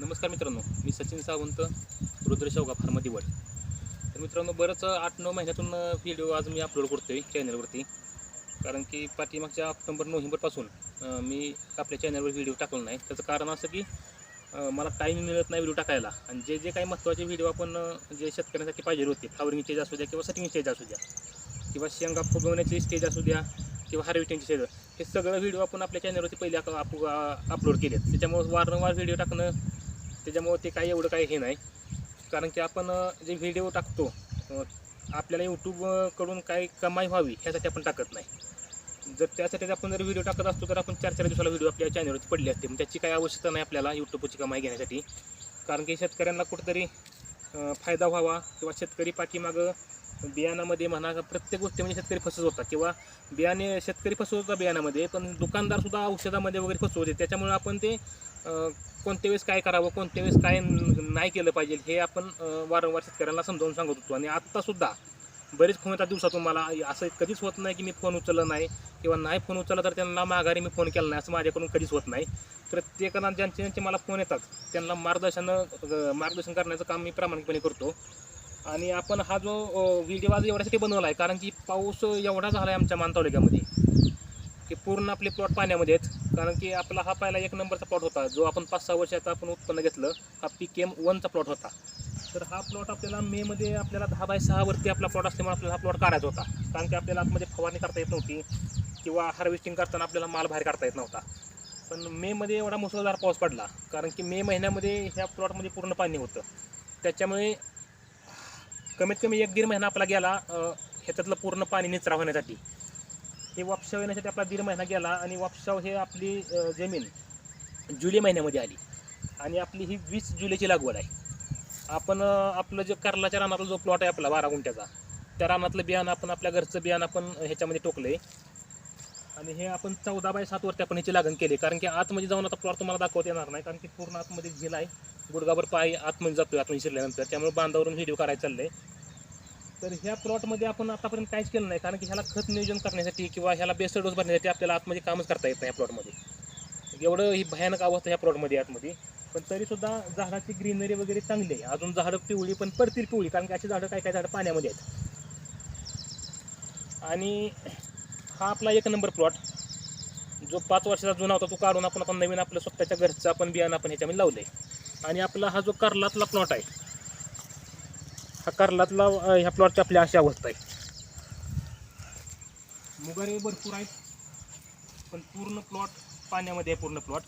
नमस्कार मित्रांनो मी सचिन सावंत रुद्र शेवगा फार्म तर मित्रांनो बरंच आठ नऊ महिन्यातून व्हिडिओ आज मी अपलोड करतोय चॅनलवरती कारण की पाठीमागच्या ऑक्टोंबर नोव्हेंबरपासून मी आपल्या चॅनलवर व्हिडिओ टाकलो नाही. त्याचं कारण असं की मला टाईम मिळत नाही व्हिडिओ टाकायला. आणि जे जे काही महत्त्वाचे व्हिडिओ आपण जे शेतकऱ्यांसाठी पाहिजे होते फ्लावरिंग स्टेज असू द्या किंवा सटिंग स्टेज असू द्या किंवा शेंगा फुगवण्याची स्टेज असू द्या किंवा हार्वेस्टिंगची स्टेज हे सगळं व्हिडिओ आपण आपल्या चॅनलवरती पहिले अपलोड केलेत. त्याच्यामुळे वारंवार व्हिडिओ टाकणं त्याच्यामुळं ते काही एवढं काही हे नाही. कारण की आपण जे व्हिडिओ टाकतो आपल्याला यूट्यूबकडून काही कमाई व्हावी ह्यासाठी आपण टाकत नाही. जर त्यासाठी आपण जर व्हिडिओ टाकत असतो तर आपण चार चार दिवसाला व्हिडिओ आपल्या चॅनलवरती पडले असते. मग त्याची काही आवश्यकता नाही आपल्याला यूट्यूबची कमाई घेण्यासाठी. कारण की शेतकऱ्यांना कुठंतरी फायदा व्हावा किंवा शेतकरी पाठीमागं बियाणामध्ये म्हणा का प्रत्येक गोष्टीमध्ये म्हणजे शेतकरी फसत होता किंवा बियाणे शेतकरी फसवत होता बियाणामध्ये पण दुकानदारसुद्धा औषधामध्ये वगैरे फसवते त्याच्यामुळे आपण ते कोणत्या वेळेस काय करावं कोणत्या वेळेस काय नाही केलं पाहिजे हे आपण वारंवार शेतकऱ्यांना समजावून सांगत होतो. आणि आत्तासुद्धा बरेच फोन येतात दिवसातून मला असं कधीच होत नाही की मी फोन उचलला नाही किंवा नाही फोन उचलला तर त्यांना माघारी मी फोन केला नाही असं माझ्याकडून कधीच होत नाही. प्रत्येकाला ज्यांचे ज्यांचे मला फोन येतात त्यांना मार्गदर्शन मार्गदर्शन करण्याचं काम मी प्रामाणिकपणे करतो. आणि आपण हा जो व्हिडिओ आज एवढ्यासाठी बनवला आहे कारण की पाऊस एवढा झाला आहे आमच्या मान तालुक्यामध्ये की पूर्ण आपले प्लॉट पाण्यामध्ये आहेत. कारण की आपला हा पहिला एक नंबरचा प्लॉट होता जो आपण पाच सहा वर्षाचा आपण उत्पन्न घेतलं हा पी के एम वनचा प्लॉट होता. तर हा प्लॉट आपल्याला मेमध्ये आपल्याला दहा बाय सहावरती आपला प्लॉट असल्यामुळे आपल्याला हा प्लॉट काढायचा होता. कारण की आपल्याला आतमध्ये फवारणी करता येत नव्हती किंवा हार्वेस्टिंग करताना आपल्याला माल बाहेर काढता येत नव्हता. पण मेमध्ये एवढा मुसळधार पाऊस पडला कारण की मे महिन्यामध्ये ह्या प्लॉटमध्ये पूर्ण पाणी होतं. त्याच्यामुळे कमीत कमी एक दीड महिना आपला गेला ह्याच्यातलं पूर्ण पाणी निचरा होण्यासाठी. हे वापशाव येण्यासाठी आपला दीड महिना गेला आणि वापशाव हे आपली जमीन जुलै महिन्यामध्ये आली. आणि आपली ही वीस जुलैची लागवड आहे. आपण आपलं जे कर्लाच्या रानातला जो प्लॉट आहे आपला बारा गुंठ्याचा त्या रानातलं बियाणं आपण आपल्या घरचं बियाणं आपण ह्याच्यामध्ये टोकलं आहे आणि हे आपण चौदा बाय सात वरती आपण ह्याची लागण केली कारण की आतमध्ये जाऊन आता प्लॉट तुम्हाला दाखवता येणार नाही कारण की पूर्ण आतमध्ये झील आहे. गुडगाभर पाय आतमध्ये जातोय आतमध्ये शिरल्यानंतर त्यामुळे बांधावरून व्हिडिओ करायला चाललंय. तर ह्या प्लॉटमध्ये आपण आतापर्यंत काहीच केलं नाही. कारण की ह्याला खत नियोजन करण्यासाठी किंवा ह्याला बेस्ट डोस भरण्यासाठी आपल्याला आतमध्ये कामच करता येत नाही या प्लॉटमध्ये एवढं ही भयानक अवस्था ह्या प्लॉटमध्ये आतमध्ये. पण तरीसुद्धा झाडाची ग्रीनरी वगैरे चांगली आहे. अजून झाडं पिवळी पण पडतील पिवळी कारण की अशी झाडं काय काय झाडं पाण्यामध्ये आहेत. आणि हा आपला एक नंबर प्लॉट जो पाच वर्षाचा जुना होता तो काढून आपण आता नवीन आपलं स्वतःच्या घरचं आपण बियाणं आपण ह्याच्यामध्ये लावलं आहे आणि आपला हा जो कर्लातला प्लॉट आहे हा कर्लातला ह्या प्लॉटची आपली अशी अवस्था आहे. मुगारे भरपूर आहेत पण पूर्ण प्लॉट पाण्यामध्ये आहे पूर्ण प्लॉट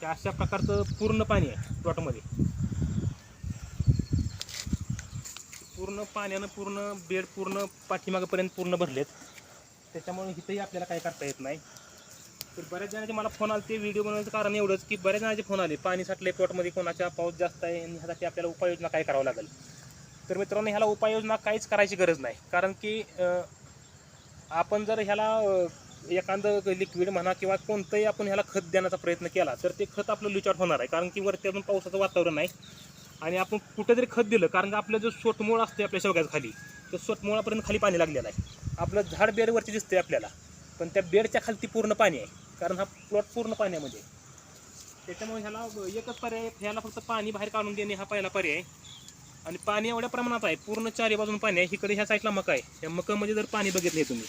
त्या अशा प्रकारचं पूर्ण पाणी आहे प्लॉटमध्ये पूर्ण पाण्यानं पूर्ण बेड पूर्ण पाठीमागापर्यंत पूर्ण भरलेत. त्याच्यामुळे इथंही आपल्याला काय करता येत नाही. तर बऱ्याच जणांचे मला फोन आले ते व्हिडिओ बनवण्याचं कारण एवढंच की बऱ्याच जणांचे फोन आले पाणी साठले प्लॉटमध्ये कोणाच्या पाऊस जास्त आहे आणि ह्यासाठी आपल्याला उपाययोजना काय करावं लागेल? तर मित्रांनो ह्याला उपाययोजना काहीच करायची गरज नाही. कारण की आपण जर ह्याला एखादं लिक्विड म्हणा किंवा कोणतंही आपण ह्याला खत देण्याचा प्रयत्न केला तर ते खत आपलं लुचार होणार आहे. कारण की वरती अजून पावसाचं वातावरण आहे आणि आपण कुठेतरी खत दिलं कारण की आपलं जो सोटमोळ असते आपल्या शेवग्याच्या खाली तर सोटमोळापर्यंत खाली पाणी लागलेलं आहे. आपलं झाड बेडवरती दिसतंय आपल्याला पण त्या बेडच्या खालती पूर्ण पाणी आहे. कारण हा प्लॉट पूर्ण पाण्यामध्ये म्हणजे. त्याच्यामुळे ह्याला एकच पर्याय ह्याला फक्त पाणी बाहेर काढून देणे हा पहिला पर्याय. आणि पाणी एवढ्या प्रमाणात आहे पूर्ण चारी बाजून पाणी आहे. इकडे ह्या साईडला मका आहे. या मकामध्ये जर पाणी बघितले तुम्ही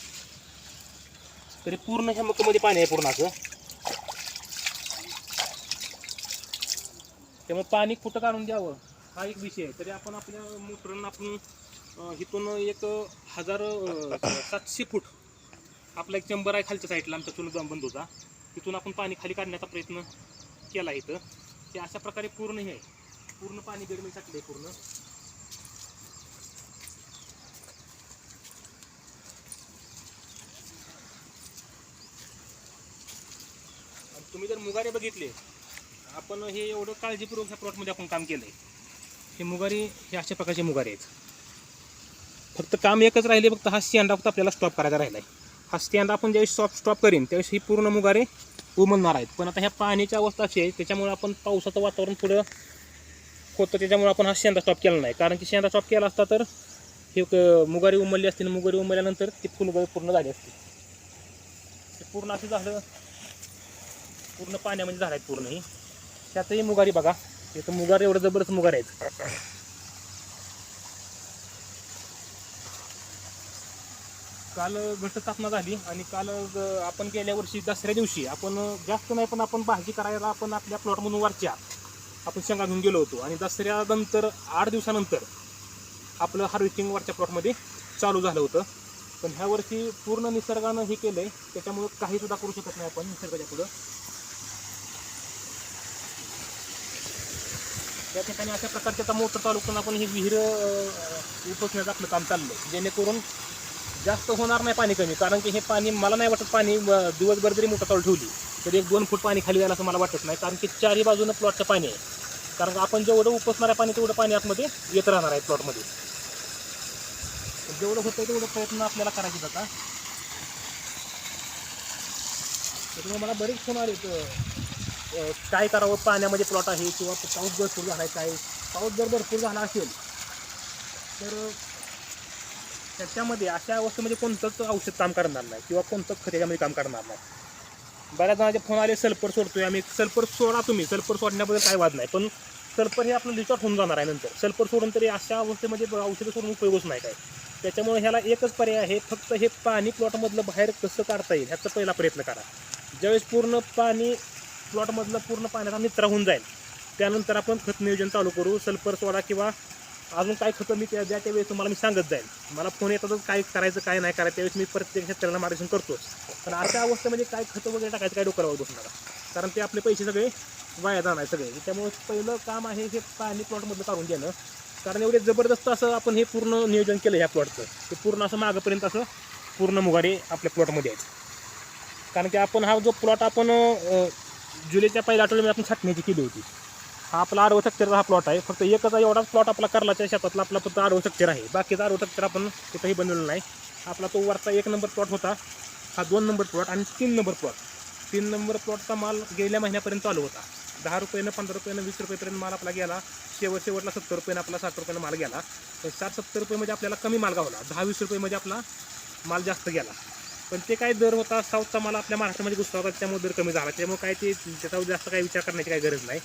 तरी पूर्ण ह्या मकामध्ये पाणी आहे पूर्ण असं. त्यामुळे पाणी कुठं काढून द्यावं हा एक विषय आहे. तरी आपण आपल्या मोटरनं आपण इथून एक हजार सातशे फूट आपला एक चंबर आहे खालच्या साईडला आमच्या चुलत होता तिथून आपण पाणी खाली काढण्याचा प्रयत्न केला इथं. ते अशा प्रकारे पूर्ण हे आहे. पूर्ण पाणी गडमी टाकले पूर्ण. तुम्ही जर मुगारे बघितले आपण हे एवढं काळजीपूर्वक ह्या प्लॉटमध्ये आपण काम केलंय. हे मुगारी हे अशा प्रकारचे मुगारे आहेत. फक्त काम एकच राहिले फक्त हा स्टँड फक्त आपल्याला स्टॉप करायचा राहिला आहे हा स्टँड आपण ज्यावेळेस स्टॉप स्टॉप करीन त्यावेळेस ही पूर्ण मुगारे उमलणार आहेत. पण आता ह्या पाण्याची अवस्था अशी आहे त्याच्यामुळे आपण पावसाचं वातावरण थोडं होतं त्याच्यामुळे आपण हा शेंदा स्टॉप केला नाही. कारण की शेंदा स्टॉप केला असता तर हे मुगारी उमलली असती आणि मुगारी उमलल्यानंतर ती फुलबाई पूर्ण झाली असते. ते पूर्ण असं झालं पूर्ण पाण्यामध्ये झाड आहेत पूर्ण ही. त्यातही मुगारी बघा. इथं तर मुगार एवढं जबरदस्त मुगार आहेत. काल घट स्थापना झाली आणि काल ग- आपण गेल्या वर्षी दसऱ्या दिवशी आपण जास्त नाही पण आपण भाजी करायला आपण आपल्या प्लॉटमधून वरच्या. आपण शेंगा घेऊन गेलो होतो. आणि दसऱ्यानंतर आठ दिवसानंतर आपलं हार्वेस्टिंग वरच्या प्लॉटमध्ये चालू झालं होतं. पण ह्या वर्षी पूर्ण निसर्गानं हे केलं आहे त्याच्यामुळं काहीसुद्धा करू शकत नाही आपण निसर्गाच्या पुढं. त्या ठिकाणी अशा प्रकारच्या आता मोटर चालू करून आपण ही विहीर उपसण्याचं आपलं काम चाललंय. जेणेकरून जास्त होणार नाही पाणी कमी कारण की हे पाणी मला नाही वाटत पाणी दिवसभर जरी मोठा चालू ठेवली तरी एक दोन फूट पाणी खाली जायला असं मला वाटत नाही कारण की चारही बाजूनं प्लॉटचं पाणी आहे. कारण का आपण जेवढं उपसणार आहे पाणी तेवढं पाणी आतमध्ये येत राहणार आहे प्लॉटमध्ये जेवढं होतं तेवढं प्रयत्न आपल्याला करायचे जाता त्याच्यामुळे मला बरेच फोन आले काय करावं पाण्यामध्ये प्लॉट आहे किंवा पाऊस जर सुरू झाला आहे काय पाऊस जर भरपूर झाला असेल तर त्याच्यामध्ये अशा अवस्थेमध्ये कोणतंच औषध काम करणार नाही किंवा कोणतंच खत याच्यामध्ये काम करणार नाही. बऱ्याच जणांचे फोन आले सल्फर सोडतोय आम्ही. सल्फर सोडा तुम्ही. सल्फर सोडण्याबद्दल काय वाद नाही. पण सल्फर हे आपलं लिचॉट होऊन जाणार आहे नंतर. सल्फर सोडून तरी अशा अवस्थेमध्ये औषधं सोडून उपयोगच नाही काय त्याच्यामुळे ह्याला एकच पर्याय आहे. फक्त हे पाणी प्लॉटमधलं बाहेर कसं काढता येईल ह्याचा पहिला प्रयत्न करा. ज्यावेळेस पूर्ण पाणी प्लॉटमधलं पूर्ण पाण्याचा निचरा होऊन जाईल त्यानंतर आपण खत नियोजन चालू करू. सल्फर सोडा किंवा अजून काय खतं मी त्या त्यावेळेस तुम्हाला मी सांगत जाईल. मला फोन येतातच काय करायचं काय नाही करायचं त्यावेळेस मी प्रत्येक शेतकऱ्याला मार्गदर्शन करतोच. पण अशा अवस्थेमध्ये म्हणजे काय खतं वगैरे टाकायचं काय डोक्यावर बसणार कारण ते आपले पैसे सगळे वाया जाणार सगळे. त्यामुळे पहिलं काम आहे हे पाणी प्लॉटमधलं काढून देणं कारण एवढे जबरदस्त असं आपण हे पूर्ण नियोजन केलं ह्या प्लॉटचं ते पूर्ण असं मागपर्यंत असं पूर्ण मुगाडे आपल्या प्लॉटमध्ये आहेत. कारण की आपण हा जो प्लॉट आपण जुलैच्या पहिल्या आठवड्यामध्ये आपण छाटण्याची केली होती. हा आपला आरव स्ट्रक्चरचा हा प्लॉट आहे. फक्त एकच एवढाच प्लॉट आपला करलाच्या शेतातला आपला फक्त आरव स्ट्रक्चर आहे. बाकीचा आरव स्ट्रक्चर आपण कुठंही बनवलेला नाही. आपला तो वरचा एक नंबर प्लॉट होता. हा दोन नंबर प्लॉट आणि तीन नंबर प्लॉट तीन नंबर प्लॉटचा माल गेल्या महिन्यापर्यंत चालू होता. दहा रुपयानं पंधरा रुपयानं वीस रुपयेपर्यंत माल आपला गेला. शेवट शेवटला सत्तर रुपयानं आपला साठ रुपयानं माल गेला. तर साठ सत्तर रुपयेमध्ये म्हणजे आपल्याला कमी माल गावला. दहा वीस रुपयेमध्ये म्हणजे आपला माल जास्त गेला. पण ते काय दर होता? साऊथचा माल आपल्या महाराष्ट्रामध्ये घुसला होता. त्यामुळे दर कमी झाला. त्यामुळे काय ते त्याचा जास्त काही विचार करण्याची काही गरज नाही.